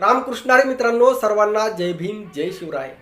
रामकृष्णारे मित्रांनो सर्वांना जय भीम जय शिवराय.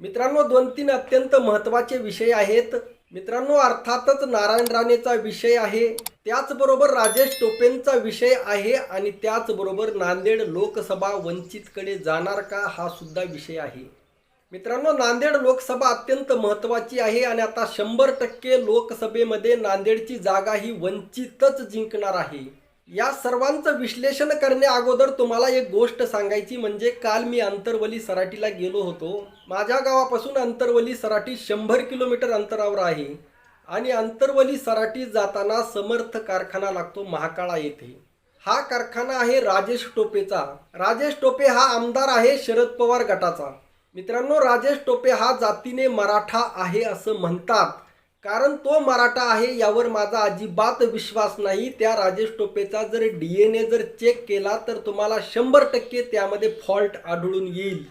मित्रांनो दोन तीन अत्यंत महत्त्वाचे विषय आहेत. मित्रांनो अर्थातच नारायण राणेचा विषय आहे त्याचबरोबर राजेश टोपेंचा विषय आहे आणि त्याचबरोबर नांदेड लोकसभा वंचितकडे जाणार का हा सुद्धा विषय आहे. मित्रांनो नांदेड लोकसभा अत्यंत महत्त्वाची आहे आणि आता शंभर टक्के लोकसभेमध्ये नांदेडची जागा ही वंचितच जिंकणार आहे. या सर्वांचं विश्लेषण करण्या अगोदर तुम्हाला एक गोष्ट सांगायची म्हणजे काल मी अंतरवली सराटीला गेलो होतो. माझ्या गावापासून अंतरवली सराटी शंभर किलोमीटर अंतरावर आहे आणि अंतरवली सराटी जाताना समर्थ कारखाना लागतो महाकाळा येथे. हा कारखाना आहे राजेश टोपेचा. राजेश टोपे हा आमदार आहे शरद पवार गटाचा. मित्रांनो राजेश टोपे हा जातीने मराठा आहे असं म्हणतात. कारण तो मराठा आहे यावर माझा अजिबात विश्वास नाही. त्या राजेश टोपेचा जर डी एन ए जर चेक केला तर तुम्हाला शंभर टक्के त्यामध्ये फॉल्ट आढळून येईल.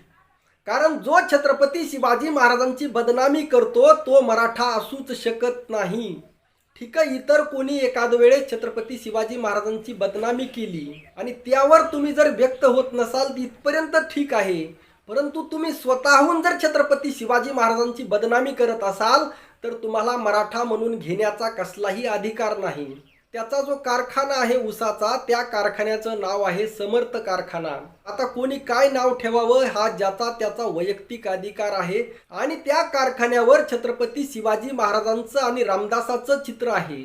कारण जो छत्रपती शिवाजी महाराजांची बदनामी करतो तो मराठा असूच शकत नाही. ठीक आहे इतर कोणी एखाद वेळेस छत्रपती शिवाजी महाराजांची बदनामी केली आणि त्यावर तुम्ही जर व्यक्त होत नसाल तर इथपर्यंत ठीक आहे. परंतु तुम्ही स्वतःहून जर छत्रपती शिवाजी महाराजांची बदनामी करत असाल तर तुम्हाला मराठा म्हणून घेण्याचा कसलाही अधिकार नाही. त्याचा जो कारखाना आहे उसाचा त्या कारखान्याचं नाव आहे समर्थ कारखाना. आता कोणी काय नाव ठेवावं हा ज्याचा त्याचा वैयक्तिक अधिकार आहे आणि त्या कारखान्यावर छत्रपती शिवाजी महाराजांचं आणि रामदासाचं चित्र आहे.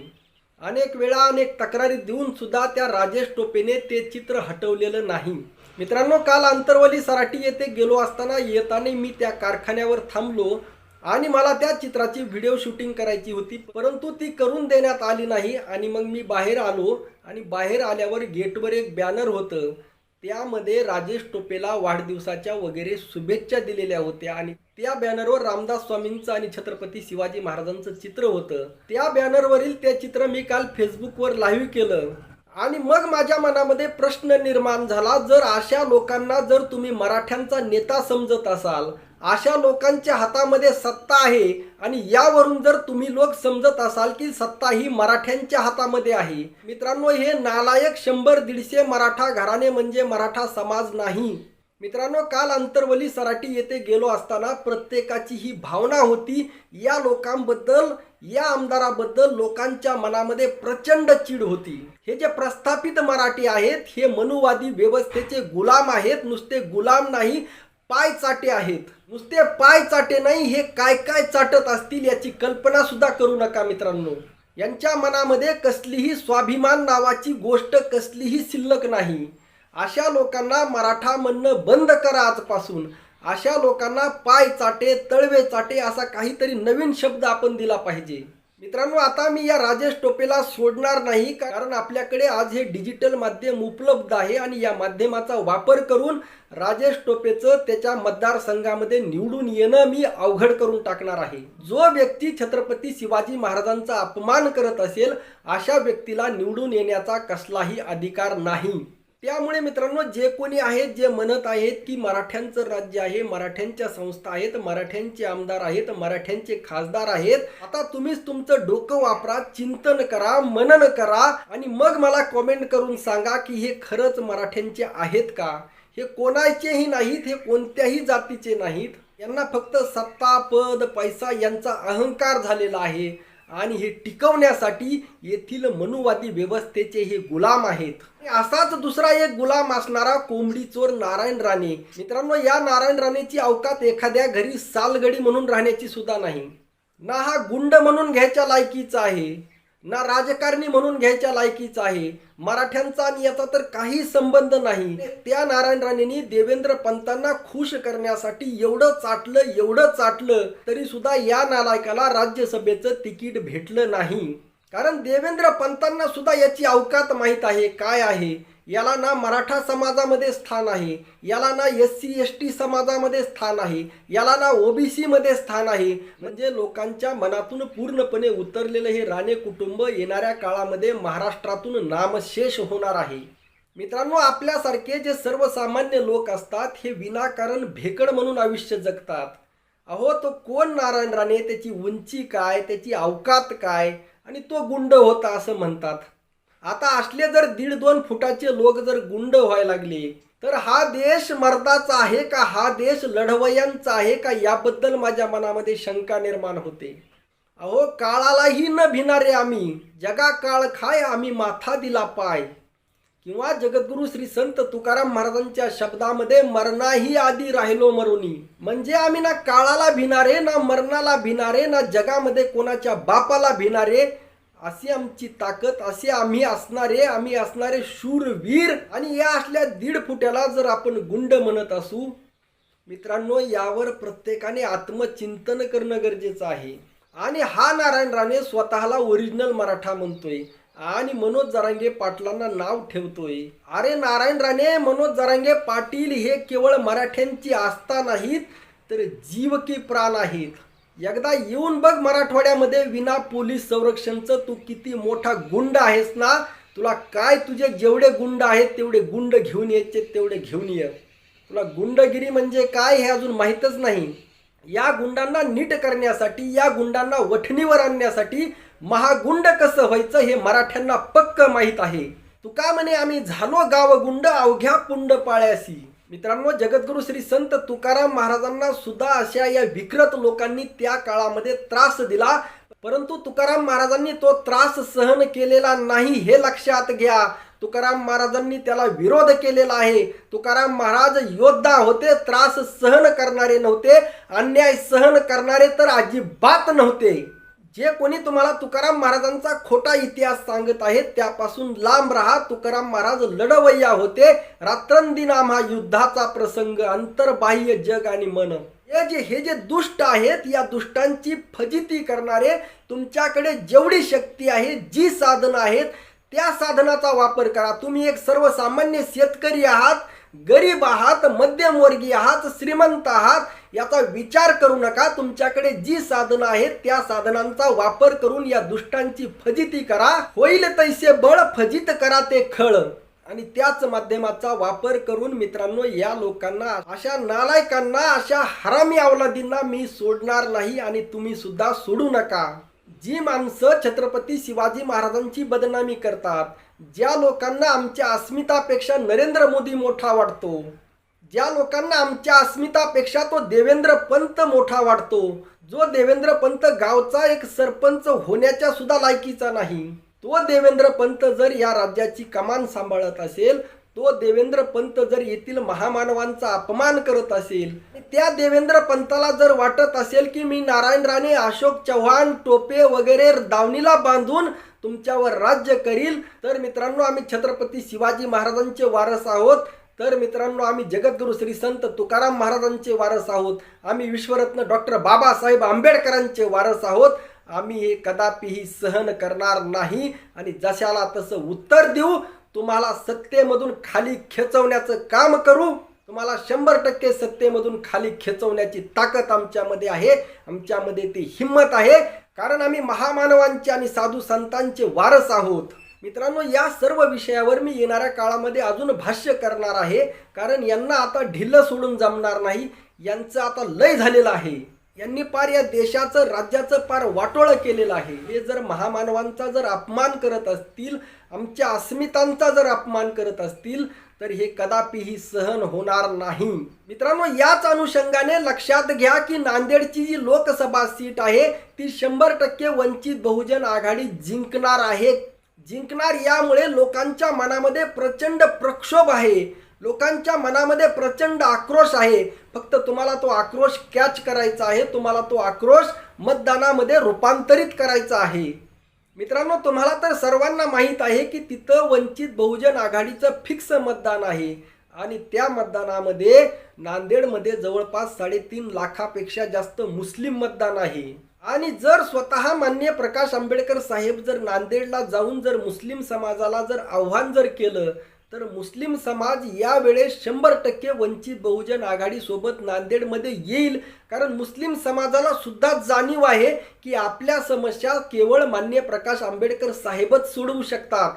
अनेक वेळा अनेक तक्रारी देऊन सुद्धा त्या राजेश टोपेने ते चित्र हटवलेलं नाही. मित्रांनो काल अंतरवली सराटी येथे गेलो असताना येताना मी त्या कारखान्यावर थांबलो. आणि मला त्या चित्राची व्हिडिओ शूटिंग करायची होती परंतु ती करून देण्यात आली नाही आणि मग मी बाहेर आलो आणि बाहेर आल्यावर गेटवर एक बॅनर होतं. त्यामध्ये राजेश टोपेला वाढदिवसाच्या वगैरे शुभेच्छा दिलेल्या होत्या आणि त्या बॅनरवर रामदास स्वामींचं आणि छत्रपती शिवाजी महाराजांचं चित्र होतं. त्या बॅनरवरील ते चित्र मी काल फेसबुकवर लाईव्ह केलं. आणि मग माझ्या मनामध्ये प्रश्न निर्माण झाला जर अशा लोकांना जर तुम्ही मराठ्यांचा नेता समजत असाल अशा लोकांच्या हातामध्ये सत्ता आहे आणि यावरून जर तुम्ही लोक समजत असाल की सत्ता ही मराठ्यांच्या हातामध्ये आहे. मित्रांनो हे नालायक शंभर दीडशे मराठा घराणे म्हणजे मराठा समाज नाही. मित्रांनो काल अंतरवली सराटी येथे गेलो असताना प्रत्येकाची ही भावना होती या लोकांबद्दल या आमदाराबद्दल लोकांच्या मनामध्ये प्रचंड चीड होती. हे जे प्रस्थापित मराठी आहेत हे मनुवादी व्यवस्थेचे गुलाम आहेत नुसते गुलाम नाही पाय चाटे आहेत. नुसते पाय चाटे नाही हे काय काय चाटत असतील याची कल्पना सुद्धा करू नका मित्रांनो. यांच्या मनामध्ये कसलीही स्वाभिमान नावाची गोष्ट कसलीही शिल्लक नाही. अशा लोकांना मराठा म्हणणं बंद करा आजपासून. अशा लोकांना पाय चाटे तळवे चाटे असा काहीतरी नवीन शब्द आपण दिला पाहिजे. मित्रांनो आता मी या राजेश टोपेला सोडणार नाही कारण आपल्याकडे आज हे डिजिटल माध्यम उपलब्ध आहे आणि या माध्यमाचा वापर करून राजेश टोपेचं त्याच्या मतदारसंघामध्ये निवडून येणं मी अवघड करून टाकणार आहे. जो व्यक्ती छत्रपती शिवाजी महाराजांचा अपमान करत असेल अशा व्यक्तीला निवडून येण्याचा कसलाही अधिकार नाही. त्यामुळे मित्रांनो जे कोणी आहेत जे म्हणत आहेत की मराठ्यांचं राज्य आहे मराठ्यांच्या संस्था आहेत मराठ्यांचे आमदार आहेत मराठ्यांचे खासदार आहेत आता तुम्हीच तुमचं डोकं वापरा चिंतन करा मनन करा आणि मग मला कॉमेंट करून सांगा की हे खरंच मराठ्यांचे आहेत का? हे कोणाचेही नाहीत हे कोणत्याही जातीचे नाहीत. यांना फक्त सत्ता पद पैसा यांचा अहंकार झालेला आहे. आणि हे टिकवण्यासाठी येथील मनुवादी व्यवस्थेचे हे गुलाम आहेत. असाच दुसरा एक गुलाम असणारा कोंबडी चोर नारायण राणे. मित्रांनो या नारायण राणेची अवकात एखाद्या घरी सालगडी म्हणून राहण्याची सुद्धा नाही. ना हा गुंड म्हणून घ्यायच्या लायकीचा आहे. ना राजकारणी म्हणून घ्यायच्या लायकीचा आहे. मराठ्यांचा आणि याचा तर काही संबंध नाही. त्या नारायण राणेंनी देवेंद्र पंतांना खुश करण्यासाठी एवढं चाटलं एवढं चाटलं तरी सुद्धा या नालायकाला राज्यसभेचं तिकीट भेटलं नाही. कारण देवेंद्र पंतांना सुद्धा याची अवकात माहीत आहे काय आहे? याला ना मराठा समाजामध्ये स्थान आहे याला ना एस सी एस टी समाजामध्ये स्थान आहे याला ना ओबीसी मध्ये स्थान आहे. म्हणजे लोकांच्या मनातून पूर्णपणे उतरलेलं हे राणे कुटुंब येणाऱ्या काळामध्ये महाराष्ट्रातून नामशेष होणार आहे. मित्रांनो आपल्यासारखे जे सर्वसामान्य लोक असतात हे विनाकारण भेकड म्हणून आयुष्य जगतात. अहो तो कोण नारायण राणे? त्याची उंची काय? त्याची अवकात काय? आणि तो गुंड होता असं म्हणतात. आता असले जर दीड दोन फुटाचे लोक जर गुंड व्हायला लागले तर हा देश मर्दाचा आहे का? हा देश लढवयांचा आहे का? याबद्दल माझ्या मनामध्ये शंका निर्माण होते. अहो काळालाही न भिणारे आम्ही जगा काळ खाय आम्ही माथा दिला पाय. किंवा जगद्गुरु श्री संत तुकाराम महाराजांच्या शब्दामध्ये मरणाही आधी राहिलो मरुनी. म्हणजे आम्ही ना काळाला भिणारे ना मरणाला भिणारे ना जगामध्ये कोणाच्या बापाला भिणारे अशी आमची ताकद असे आम्ही असणारे आम्ही असणारे शूरवीर. आणि या असल्या दीड फुट्याला जर आपण गुंड म्हणत असू मित्रांनो यावर प्रत्येकाने आत्मचिंतन करणं गरजेचं आहे. आणि हा नारायण राणे स्वतःला ओरिजिनल मराठा म्हणतोय. आणि मनोज जरांगे पाटलांना नाव ठेवतोय. अरे नारायण राणे मनोज जरांगे पाटील हे केवळ मराठ्यांची आस्था नाहीत तर जीव की प्राण आहेत. एकदा येऊन बघ मराठवाड्यामध्ये विना पोलीस संरक्षणचं तू किती मोठा गुंड आहेस ना? तुला काय तुझे जेवढे गुंड आहेत तेवढे गुंड घेऊन यायचे तेवढे घेऊन ये. तुला गुंडगिरी म्हणजे काय हे अजून माहीतच नाही. या गुंडांना नीट करण्यासाठी या गुंडांना वठणीवर आणण्यासाठी महागुंड कसं व्हायचं हे मराठ्यांना पक्क माहीत आहे. तू का म्हणे आम्ही झालो गावगुंड अवघ्या पुंड पाळ्यासी मित्रांनो जगद्गुरु श्री संत तुकाराम महाराजांना सुद्धा अशा या विकृत लोकांनी त्या काळामध्ये त्रास दिला. परंतु तुकाराम महाराजांनी तो त्रास सहन केलेला नाही हे लक्षात घ्या. तुकाराम महाराजांनी त्याला विरोध केलेला आहे. तुकाराम महाराज योद्धा होते त्रास सहन करणारे नव्हते. अन्याय सहन करणारे तर अजिबात नव्हते. जे कोणी तुम्हाला तुकाराम महाराजांचा खोटा इतिहास सांगत आहेत त्यापासून लांब राहा. तुकाराम महाराज लढवय्या होते. रात्रंदिनाम हा युद्धाचा प्रसंग अंतर्बाह्य जग आणि मन. हे जे हे जे दुष्ट आहेत या दुष्टांची फजिती करणारे तुमच्याकडे जेवढी शक्ती आहे जी साधनं आहेत त्या साधनाचा वापर करा. तुम्ही एक सर्वसामान्य शेतकरी आहात गरीब आहात मध्यमवर्गीय आहात श्रीमंत आहात. याचा विचार करू नका. तुमच्याकडे जी साधनं आहेत त्या साधनांचा वापर करून या दुष्टांची फजिती करा. होईल तैसे बळ फजित करा ते खळ. आणि त्याच माध्यमाचा वापर करून मित्रांनो या लोकांना अशा नालायकांना अशा हरामी अवलादींना मी सोडणार नाही आणि तुम्ही सुद्धा सोडू नका. जी माणसं छत्रपती शिवाजी महाराजांची बदनामी करतात ज्या लोकांना आमच्या अस्मितापेक्षा नरेंद्र मोदी मोठा वाटतो. ज्या लोकांना आमच्या अस्मितापेक्षा तो देवेंद्र पंत मोठा वाटतो जो देवेंद्र पंत गावचा एक सरपंच होण्याच्या सुद्धा लायकीचा नाही. तो देवेंद्र पंत जर या राज्याची कमान सांभाळत असेल तो देवेंद्र पंत जर येथील महामानवांचा अपमान करत असेल त्या देवेंद्र पंताला जर वाटत असेल की मी नारायण राणे अशोक चव्हाण टोपे वगैरे दावणीला बांधून तुमच्यावर राज्य करील तर मित्रांनो आम्ही छत्रपती शिवाजी महाराजांचे वारस आहोत. तर मित्रांनो आम्ही जगद्गुरु श्री संत तुकाराम महाराजांचे वारस आहोत. आम्ही विश्वरत्न डॉक्टर बाबासाहेब आंबेडकरांचे वारस आहोत. आम्ही हे कदापिही सहन करणार नाही. आणि जशाला तसं उत्तर देऊ तुम्हाला सत्तेमधून खाली खेचवण्याचं काम करू. तुम्हाला शंभर टक्के सत्तेमधून खाली खेचवण्याची ताकद आमच्यामध्ये आहे. आमच्यामध्ये ती हिंमत आहे. कारण आम्ही महामानवांचे आणि साधू संतांचे वारस आहोत. मित्रांनो या सर्व विषयावर मी येणाऱ्या काळामध्ये अजून भाष्य करणार आहे. कारण यांना आता ढिल्लं सोडून जमणार नाही. यांचं आता लय झालेलं आहे. यांनी पार या देशाचं राज्याचं पार वाटोळं केलेलं आहे. हे जर महामानवांचा जर अपमान करत असतील आमच्या अस्मितांचा जर अपमान करत असतील तर हे कदापिही सहन होणार नाही. मित्रांनो याच अनुषंगाने लक्षात घ्या की नांदेडची जी लोकसभा सीट आहे ती शंभर टक्के वंचित बहुजन आघाडी जिंकणार आहे. जिंकणार यामुळे लोकांच्या मनामध्ये प्रचंड प्रक्षोभ आहे. लोकांच्या मनामध्ये प्रचंड आक्रोश आहे. फक्त तुम्हाला तो आक्रोश कॅच करायचा आहे. तुम्हाला तो आक्रोश मतदानामध्ये रूपांतरित करायचा आहे. मित्रांनो तुम्हाला तर सर्वांना माहीत आहे की तिथं वंचित बहुजन आघाडीचं फिक्स मतदान आहे. आणि त्या मतदानामध्ये नांदेडमध्ये जवळपास साडेतीन लाखापेक्षा जास्त मुस्लिम मतदान आहे. आणि जर स्वतः मान्य प्रकाश आंबेडकर साहेब जर नांदेडला जाऊन जर मुस्लिम समाजाला जर आव्हान जर केलं तर मुस्लिम समाज यावेळेस शंभर टक्के वंचित बहुजन आघाडीसोबत नांदेडमध्ये येईल. कारण मुस्लिम समाजाला सुद्धा जाणीव आहे की आपल्या समस्या केवळ मान्य प्रकाश आंबेडकर साहेबच सोडवू शकतात.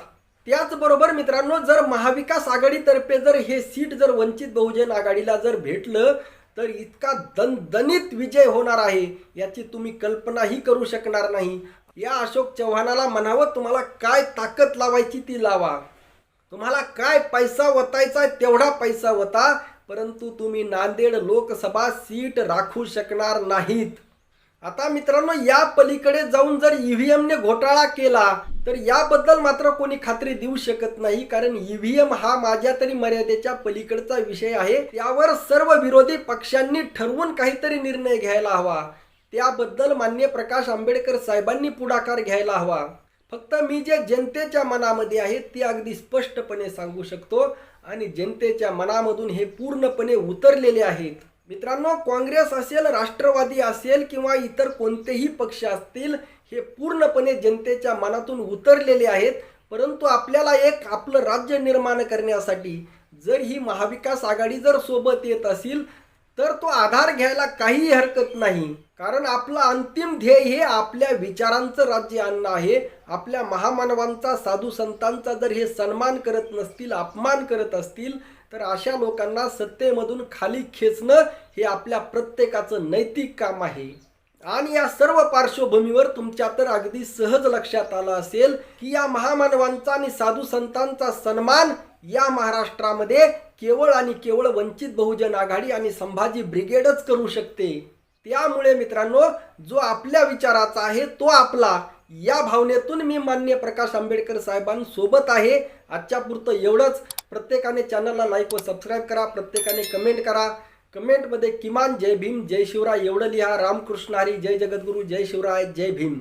त्याचबरोबर मित्रांनो जर महाविकास आघाडीतर्फे जर हे सीट जर वंचित बहुजन आघाडीला जर भेटलं तर इतका दणदणीत विजय होणार आहे याची तुम्ही कल्पनाही करू शकणार नाही. या अशोक चव्हाणाला म्हणावं तुम्हाला काय ताकद लावायची ती लावा. तुम्हाला काय पैसा वतायचा तेवढा पैसा वता परंतु तुम्ही नांदेड लोकसभा सीट राखू शकणार नाहीत. आता मित्रांनो या पलीकडे जाऊन जर ईव्हीएम ने घोटाळा केला तर याबद्दल मात्र कोणी खात्री देऊ शकत नाही कारण ईव्हीएम हा माझ्या तरी मर्यादेच्या पलीकडचा विषय आहे. त्यावर सर्व विरोधी पक्षांनी ठरवून काहीतरी निर्णय घ्यायला हवा. त्याबद्दल मान्य प्रकाश आंबेडकर साहेबांनी पुढाकार घ्यायला हवा. फक्त मी जे जनतेच्या मनामध्ये आहे ते अगदी स्पष्टपणे सांगू शकतो. आणि जनतेच्या मनामधून हे पूर्णपणे उतरलेले आहेत. मित्रांनो काँग्रेस असेल राष्ट्रवादी असेल किंवा इतर कोणतेही पक्ष असतील हे पूर्णपणे जनतेच्या मनातून उतरलेले आहेत. परंतु आपल्याला एक आपलं राज्य निर्माण करण्यासाठी जर ही महाविकास आघाडी जर सोबत येत असेल तर तो आधार घ्यायला काहीही हरकत नाही. कारण आपलं अंतिम ध्येय हे आपल्या विचारांचं राज्य आणणं आहे. आपल्या महामानवांचा साधू संतांचा जर हे सन्मान करत नसतील अपमान करत असतील तर अशा लोकांना सत्तेमधून खाली खेचणं हे आपल्या प्रत्येकाचं नैतिक काम आहे. आणि या सर्व पार्श्वभूमीवर तुमच्या तर अगदी सहज लक्षात आलं असेल की या महामानवांचा आणि साधू संतांचा सन्मान या महाराष्ट्रामध्ये केवळ आणि केवळ वंचित बहुजन आघाडी आणि संभाजी ब्रिगेडच करू शकते. त्यामुळे मित्रांनो जो आपल्या विचाराचा आहे तो आपला. या भावनेतून मी मान्य प्रकाश आंबेडकर साहेबांसोबत आहे. आजच्या पुरतं एवढंच. प्रत्येकाने चॅनलला लाईक व सबस्क्राईब करा. प्रत्येकाने कमेंट करा. कमेंटमध्ये किमान जय भीम जय शिवराय एवढं लिहा. रामकृष्ण हरी जय जगद्गुरू जय शिवराय जय भीम.